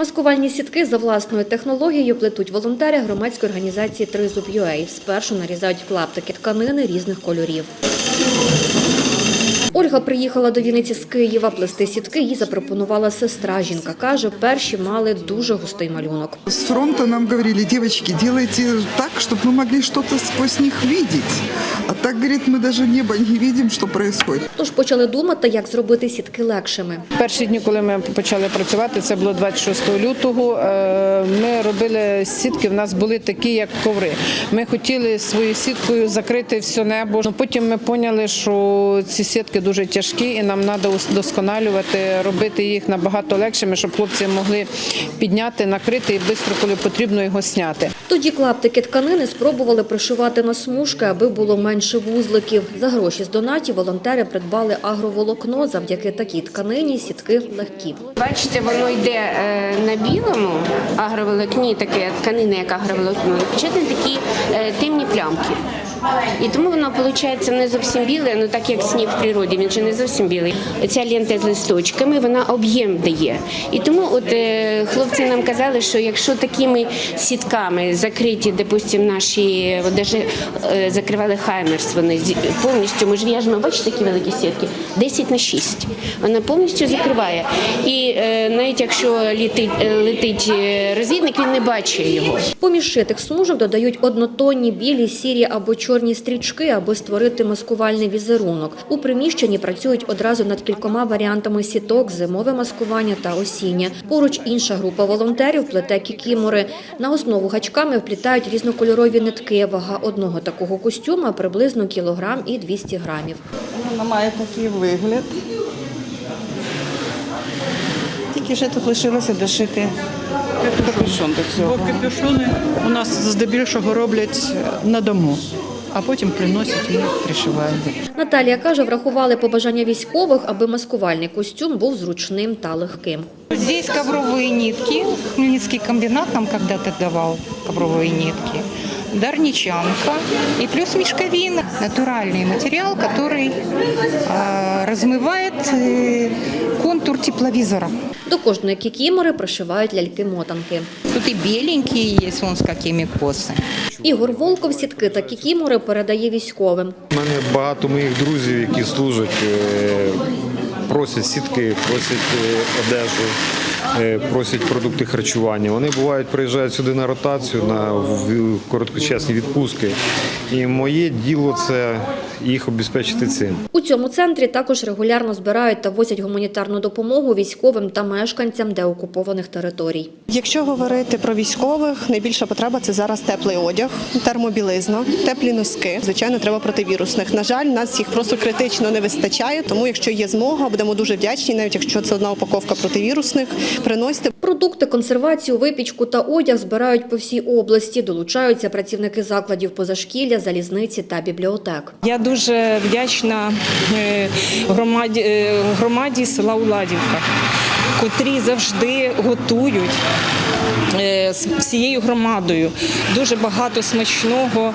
Маскувальні сітки за власною технологією плетуть волонтери громадської організації Тризуб.UA. Спершу нарізають клаптики тканини різних кольорів. Ольга приїхала до Вінниці з Києва. Плести сітки їй запропонувала сестра. Жінка каже, перші мали дуже густий малюнок. С фронта нам говорили, девочки, делайте так, чтобы мы могли что-то сквозь них видеть. А так, говорит, мы даже небо не видим, что происходит. Тож почали думати, як зробити сітки легшими. Перші дні, коли ми почали працювати, це було 26 лютого. е, Ми робили сітки. В нас були такі, як коври. Ми хотіли своєю сіткою закрити все небо. Ну, Потім ми поняли, що ці сітки дуже тяжкі, і нам треба удосконалювати, робити їх набагато легшими, щоб хлопці могли підняти, накрити і швидко, коли потрібно, його зняти. Тоді клаптики тканини спробували пришивати на смужки, аби було менше вузликів. За гроші з донатів волонтери придбали агроволокно. Завдяки такій тканині сітки легкі. Бачите, воно йде е, на білому агроволокні, таке тканина, як агроволокно, печатні такі е, темні плямки. І тому воно виходить не зовсім біле, ну так як сніг в природі, він же не зовсім білий. Ця лента з листочками, вона об'єм дає. І тому от е, хлопці нам казали, що якщо такими сітками закриті, допустимо, наші, от даже е, закривали Хаймерс, вони повністю, ми ж в'яжемо, бачите, такі великі сітки, 10 на 6. Вона повністю закриває. І е, навіть якщо летить, е, летить е, розвідник, він не бачить його. Поміж шитих смужок додають однотонні білі, сірі або чорні стрічки, аби створити маскувальний візерунок. У приміщенні працюють одразу над кількома варіантами сіток, зимове маскування та осіннє. Поруч інша група волонтерів плете кікімори. На основу гачками вплітають різнокольорові нитки. Вага одного такого костюма приблизно кілограм і 200 грамів. Вона має такий вигляд. Тільки ще тут лишилося дошити капюшон до Бо капюшони у нас здебільшого роблять на дому, а потім приносять і пришивають. Наталія каже, врахували побажання військових, аби маскувальний костюм був зручним та легким. Здесь ковровые нитки. Хмельницкий комбинат нам когда-то давал ковровые нитки. Дарничанка и плюс мешковина. Натуральный материал, который а, размывает э, контур тепловизора. До кожної кікімори пришивають ляльки-мотанки. Тут и беленькие есть, вон какими косы. Ігор Волков сітки та кікімори передає військовим. У мене багато моїх друзів, які служать, е, просять сітки, просять е, одежу, е, просять продукти харчування. Вони бувають, приїжджають сюди на ротацію, на короткочасні відпустки. І моє діло це їх обезпечити цим. У цьому центрі також регулярно збирають та возять гуманітарну допомогу військовим та мешканцям деокупованих територій. Якщо говорити про військових, найбільша потреба це зараз теплий одяг, термобілизна, теплі носки. Звичайно, треба противірусних. На жаль, нас їх просто критично не вистачає. Тому, якщо є змога, будемо дуже вдячні, навіть якщо це одна упаковка противірусних, приносите. Продукти, консервацію, випічку та одяг збирають по всій області. Долучаються працівники закладів позашкілля, залізниці та бібліотек. Я дуже вдячна е, громаді, е, громаді села Уладівка, котрі завжди готують е, з всією громадою дуже багато смачного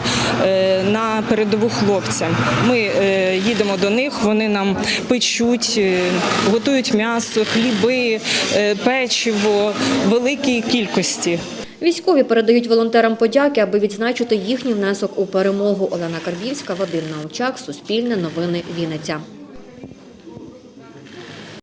на передову хлопцям. Ми їдемо до них, вони нам печуть, готують м'ясо, хліби, печиво великій кількості. Військові передають волонтерам подяки, аби відзначити їхній внесок у перемогу. Олена Карбівська, Вадим Научак, Суспільне новини, Вінниця.